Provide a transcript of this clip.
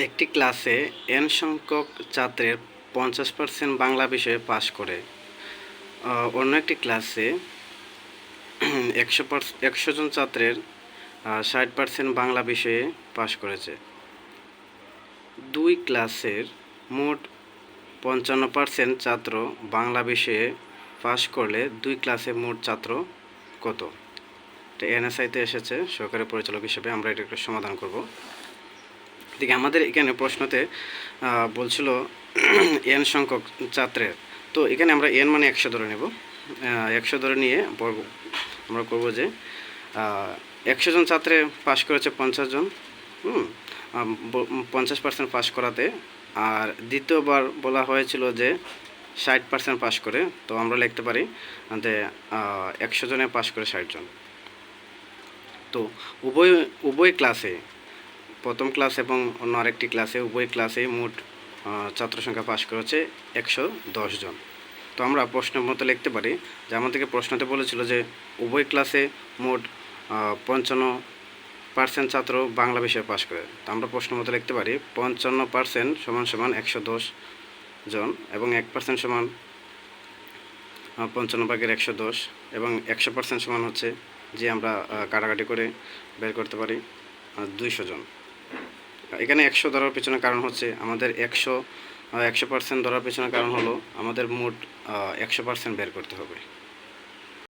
একটি ক্লাসে এন সংখ্যক ছাত্রের পঞ্চাশ পার্সেন্ট বাংলা বিষয়ে পাশ করে। অন্য একটি ক্লাসে একশো একশো জন ছাত্রের ষাট পার্সেন্ট বাংলা বিষয়ে পাশ করেছে। দুই ক্লাসের মোট পঞ্চান্ন পার্সেন্ট ছাত্র বাংলা বিষয়ে পাশ করলে দুই ক্লাসে মোট ছাত্র কত? এটা এনএসআইতে এসেছে সহকারী পরিচালক হিসেবে আমরা এটা একটু সমাধান করব। দেখি আমাদের এখানে প্রশ্নতে বলছিল এন সংখ্যক ছাত্রের। তো এখানে আমরা এন মানে একশো ধরে নেব। একশো ধরে নিয়ে পড়ব- আমরা করব যে একশো জন ছাত্রে পাশ করেছে পঞ্চাশ জন, হুম? পঞ্চাশ পার্সেন্ট পাশ করাতে। আর দ্বিতীয়বার বলা হয়েছিল যে, ষাট পার্সেন্ট পাশ করে। তো আমরা লিখতে পারি যে একশো জনে পাশ করে ষাট জন। তো উভয় উভয় ক্লাসে প্রথম ক্লাস এবং অন্য আরেকটি ক্লাসে, উভয় ক্লাসে মোট ছাত্র সংখ্যা পাশ করেছে একশো দশ জন। তো আমরা প্রশ্নের মতো লিখতে পারি। যে আমাদেরকে প্রশ্নতে বলেছিল যে উভয় ক্লাসে মোট পঞ্চান্ন পার্সেন্ট ছাত্র বাংলা বিষয়ে পাশ করে। তো আমরা প্রশ্ন মতো লিখতে পারি, পঞ্চান্ন পার্সেন্ট সমান সমান একশো দশ জন এবং এক পার্সেন্ট সমান পঞ্চান্ন ভাগের একশো দশ এবং একশো পার্সেন্ট সমান হচ্ছে যে আমরা কাটাকাটি করে বের করতে পারি দুইশো জন। এখানে একশো ধরার পেছনে কারণ হচ্ছে আমাদের একশো একশো পার্সেন্ট ধরার পেছনে কারণ হলো আমাদের মোট একশো পার্সেন্ট বের করতে হবে।